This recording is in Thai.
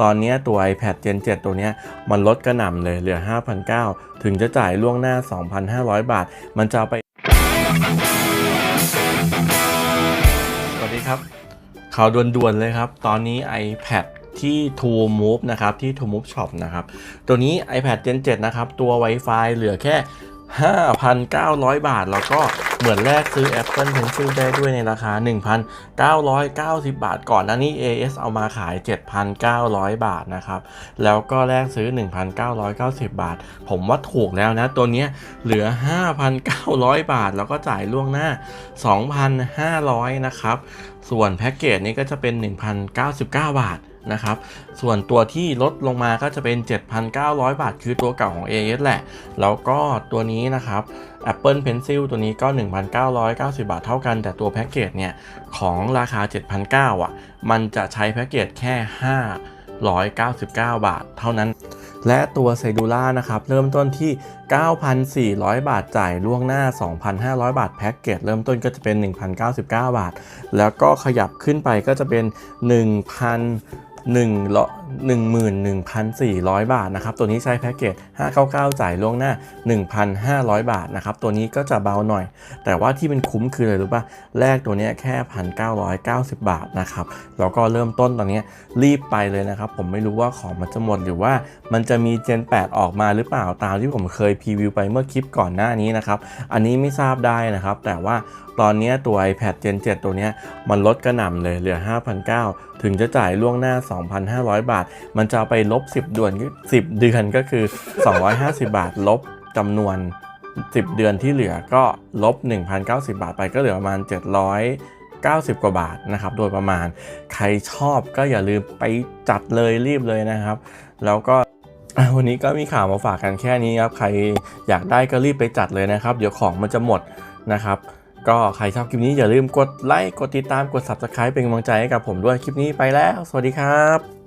ตอนนี้ตัว iPad Gen 7 ตัวนี้มันลดกระหน่ำเลยเหลือ 5,900 ถึงจะจ่ายล่วงหน้า 2,500 บาท มันจะไป สวัสดีครับ ข่าวด่วนๆเลยครับ ตอนนี้ iPad ที่ True Move นะครับ ที่ True Move Shop นะครับ ตัวนี้ iPad Gen 7 นะครับ ตัว Wi-Fi เหลือแค่ 5,900 บาท แล้วก็ เหมือนแลกซื้อ Apple Pencil ได้ด้วยในราคา 1,990 บาท ก่อนหน้านี้ AS เอามาขาย 7,900 บาทนะครับ แล้วก็แลกซื้อ 1,990 บาท ผมว่าถูกแล้วนะ ตัวนี้เหลือ 5,900 บาท แล้วก็จ่ายล่วงหน้า 2,500 นะครับ ส่วนแพ็กเกจนี้ก็จะเป็น 1,099 บาทนะครับ ส่วนตัวที่ลดลงมาก็จะเป็น 7,900 บาท คือตัวเก่าของ AS แหละ แล้วก็ตัวนี้นะครับ Apple Pencil ตัวนี้ก็ 1,990 บาทเท่ากัน แต่ตัวแพ็กเกจเนี่ย ของราคา 7,900อะ มันจะใช้แพ็กเกจแค่ 599 บาทเท่านั้น และตัวไซดูล่านะครับ เริ่มต้นที่ 9,400 บาทจ่ายล่วงหน้า 2,500 บาทแพ็กเกจเริ่มต้นก็จะเป็น 1,099 บาท แล้วก็ขยับขึ้นไปก็จะเป็น 1,000 11,400 บาทนะครับ ตัวนี้ใช้แพ็กเกจ 599 จ่ายล่วงหน้า 1,500 บาทนะครับ ตัวนี้ก็จะเบาหน่อย แต่ว่าที่เป็นคุ้มคืออะไรรู้ป่ะ แรกตัวนี้แค่ 1,990 บาทนะครับ แล้วก็เริ่มต้นตอนนี้รีบไปเลยนะครับ ผมไม่รู้ว่าของมันจะหมดหรือว่ามันจะมี Gen 8 ออกมาหรือเปล่า ตามที่ผมเคยพรีวิวไปเมื่อคลิปก่อนหน้านี้นะครับ อันนี้ไม่ทราบได้นะครับ แต่ว่าตอนนี้ตัว iPad Gen 7 ตัวนี้มันลดกระหน่ำเลยเหลือ 5,900 ถึงจะจ่ายล่วงหน้า 2,500 บาทมันจะไปลบ 10เดือน10 เดือนก็คือ 250 บาท ลบจำนวน 10 เดือนที่เหลือก็ลบ 1,090 บาทไปก็เหลือประมาณ790 กว่าบาทนะครับ โดยประมาณ ใครชอบก็อย่าลืมไปจัดเลยรีบเลยนะครับ แล้วก็วันนี้ก็มีข่าวมาฝากกันแค่นี้ครับ ใครอยากได้ก็รีบไปจัดเลยนะครับ เดี๋ยวของมันจะหมดนะครับ ก็ใครชอบคลิปนี้อย่าลืมกดไลค์ กดติดตาม กด Subscribe เป็นกำลังใจให้กับผมด้วย คลิปนี้ไปแล้ว สวัสดีครับ